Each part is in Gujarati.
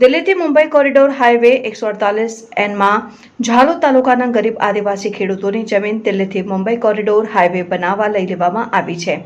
દિલ્હીથી મુંબઈ કોરિડોર હાઈવે એકસો અડતાલીસ એનમાં ઝાલોદ તાલુકાના ગરીબ આદિવાસી ખેડૂતોની જમીન દિલ્હીથી મુંબઈ કોરિડોર હાઈવે બનાવવા લઈ લેવામાં આવી છે.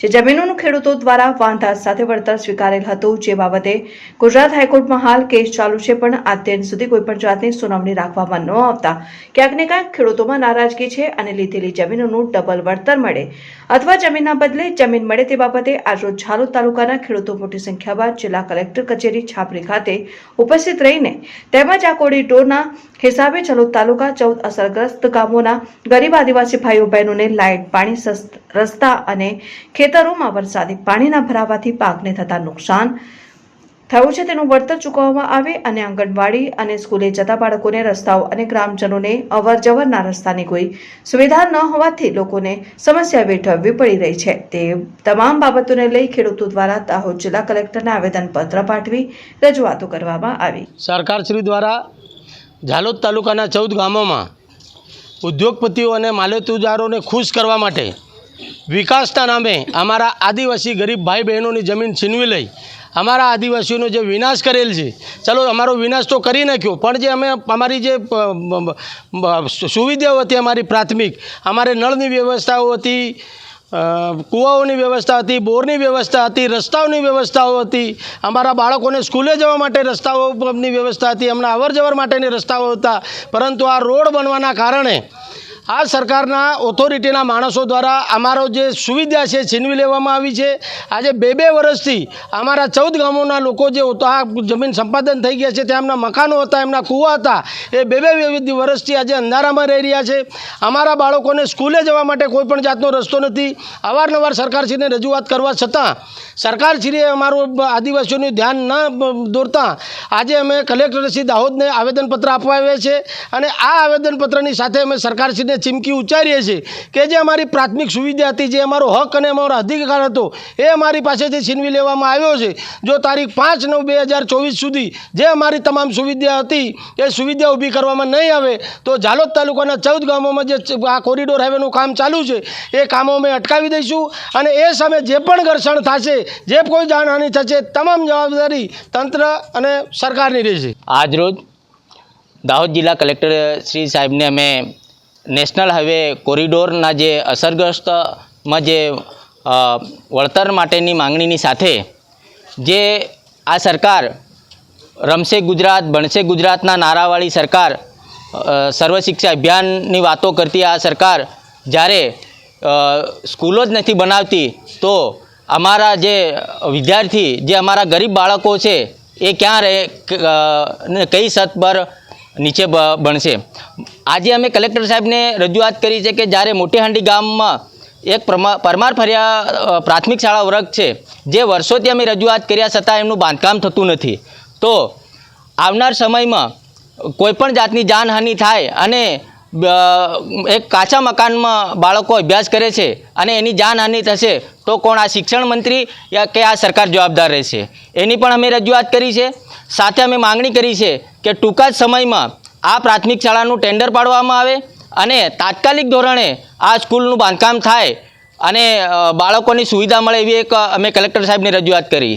જે જમીનોનું ખેડૂતો દ્વારા વાંધા સાથે વળતર સ્વીકારેલ હતું. જે બાબતે ગુજરાત હાઈકોર્ટમાં હાલ કેસ ચાલુ છે, પણ દિન સુધી કોઈપણ જાતની સુનાવણી રાખવામાં ન આવતા. ક્યાંક ને ક્યાંક ખેડૂતોમાં નારાજગી છે અને લીધેલી જમીનોનું ડબલ વળતર મળે અથવા જમીનના બદલે જમીન મળે તે બાબતે આજરોજ ઝાલોદ તાલુકાના ખેડૂતો મોટી સંખ્યામાં જિલ્લા કલેક્ટર કચેરી છાપરી ખાતે ઉપસ્થિત રહીને તેમજ આ કોરિડોરના હિસાબે ઝાલોદ તાલુકા ચૌદ અસરગ્રસ્ત ગામોના ગરીબ આદિવાસી ભાઈઓ બહેનોને લાઇટ, પાણી રસ્તા અને ખેતરોમાં વરસાદી પાણીના ભરાવાથી પાકને થતા નુકસાન થયું છે. તેનું વળતર ચૂકવવામાં આવે અને આંગણવાડી અને સ્કૂલે જતા બાળકોને રસ્તાઓ અને ગ્રામજનોને અવર જવરના રસ્તાની કોઈ સુવિધા ન હોવાથી લોકોને સમસ્યા વેઠવવી પડી રહી છે. તે તમામ બાબતોને લઈ ખેડૂતો દ્વારા દાહોદ જિલ્લા કલેક્ટરને આવેદનપત્ર પાઠવી રજૂઆતો કરવામાં આવી. સરકારશ્રી દ્વારા ઝાલોદ તાલુકાના ચૌદ ગામોમાં ઉદ્યોગપતિઓ અને માલતુજારોને ખુશ કરવા માટે વિકાસના નામે અમારા આદિવાસી ગરીબ ભાઈ બહેનોની જમીન છીનવી લઈ અમારા આદિવાસીઓનો જે વિનાશ કરેલ છે, ચલો અમારો વિનાશ તો કરી નાખ્યો, પણ જે અમે અમારી જે સુવિધાઓ હતી અમારી પ્રાથમિક, અમારે નળની વ્યવસ્થાઓ હતી કૂવાઓની વ્યવસ્થા હતી, બોરની વ્યવસ્થા હતી, રસ્તાઓની વ્યવસ્થાઓ હતી, અમારા બાળકોને સ્કૂલે જવા માટે રસ્તાઓની વ્યવસ્થા હતી એમના અવર માટેની રસ્તાઓ હતા, પરંતુ આ રોડ બનવાના કારણે આ સરકારના ઓથોરિટીના માણસો દ્વારા અમારો જે સુવિધા છે, છીનવી લેવામાં આવી છે. આજે બે બે વર્ષથી અમારા ચૌદ ગામોના લોકો જે આ જમીન સંપાદન થઈ ગયા છે, ત્યાં એમના મકાનો હતા, એમના કૂવા હતા, એ બે બે વર્ષથી આજે અંધારામાં રહી રહ્યા છે. અમારા બાળકોને સ્કૂલે જવા માટે કોઈ પણ જાતનો રસ્તો નથી. અવારનવાર સરકારશ્રીને રજૂઆત કરવા છતાં સરકારશ્રીએ અમારું આદિવાસીઓનું ધ્યાન ન દોરતા આજે અમે કલેક્ટરશ્રી દાહોદને આવેદનપત્ર આપવા આવ્યા છે અને આ આવેદનપત્રની સાથે અમે સરકારશ્રીને ચીમકી ઉચ્ચારીએ છીએ કે જે અમારી પ્રાથમિક સુવિધા હતી, જે અમારો હક અને અમારો અધિકાર હતો, એ અમારી પાસેથી છીનવી લેવામાં આવ્યો છે. જો તારીખ પાંચ નવ બે હજાર ચોવીસ સુધી જે અમારી તમામ સુવિધા હતી, એ સુવિધા ઊભી કરવામાં નહીં આવે, તો ઝાલોદ તાલુકાના ચૌદ ગામોમાં જે આ કોરિડોર હાઈવેનું કામ ચાલુ છે, એ કામો અમે અટકાવી દઈશું અને એ સામે જે પણ ઘર્ષણ થશે જે કોઈ જાનહાનિ થશે, તમામ જવાબદારી તંત્ર અને સરકારની રહેશે. આજરોજ દાહોદ જિલ્લા કલેક્ટર શ્રી સાહેબને અમે નેશનલ હાઈવે કોરિડોરના જે અસરગ્રસ્તમાં જે વળતર માટેની માંગણીની સાથે જે આ સરકાર રમશે ગુજરાત ભણશે ગુજરાતના નારાવાળી સરકાર સર્વ શિક્ષા અભિયાનની વાતો કરતી આ સરકાર જ્યારે સ્કૂલો જ નથી બનાવતી, તો અમારા જે વિદ્યાર્થી, જે અમારા ગરીબ બાળકો છે, એ ક્યાં રહે કઈ સત પર નીચે બનશે. આજે અમે કલેક્ટર સાહેબને રજૂઆત કરી છે કે જ્યારે મોટીહાંડી ગામમાં એક પ્રમા, પરમાર ફર્યા પ્રાથમિક શાળા વર્ગ છે, જે વર્ષોથી અમે રજૂઆત કર્યા છતાં એમનું બાંધકામ થતું નથી. તો આવનાર સમયમાં કોઈપણ જાતની જાનહાનિ થાય અને એક કાચા મકાનમાં બાળકો અભ્યાસ કરે છે અને એની જાનહાનિ થશે, તો કોણ આ શિક્ષણ મંત્રી કે આ સરકાર જવાબદાર રહેશે? એની પણ અમે રજૂઆત કરી છે. સાથે અમે માંગણી કરી છે કે ટૂંકા જ સમયમાં આ પ્રાથમિક શાળાનું ટેન્ડર પાડવામાં આવે અને તાત્કાલિક ધોરણે આ સ્કૂલનું બાંધકામ થાય અને બાળકોની સુવિધા મળે એવી એક અમે કલેક્ટર સાહેબને રજૂઆત કરી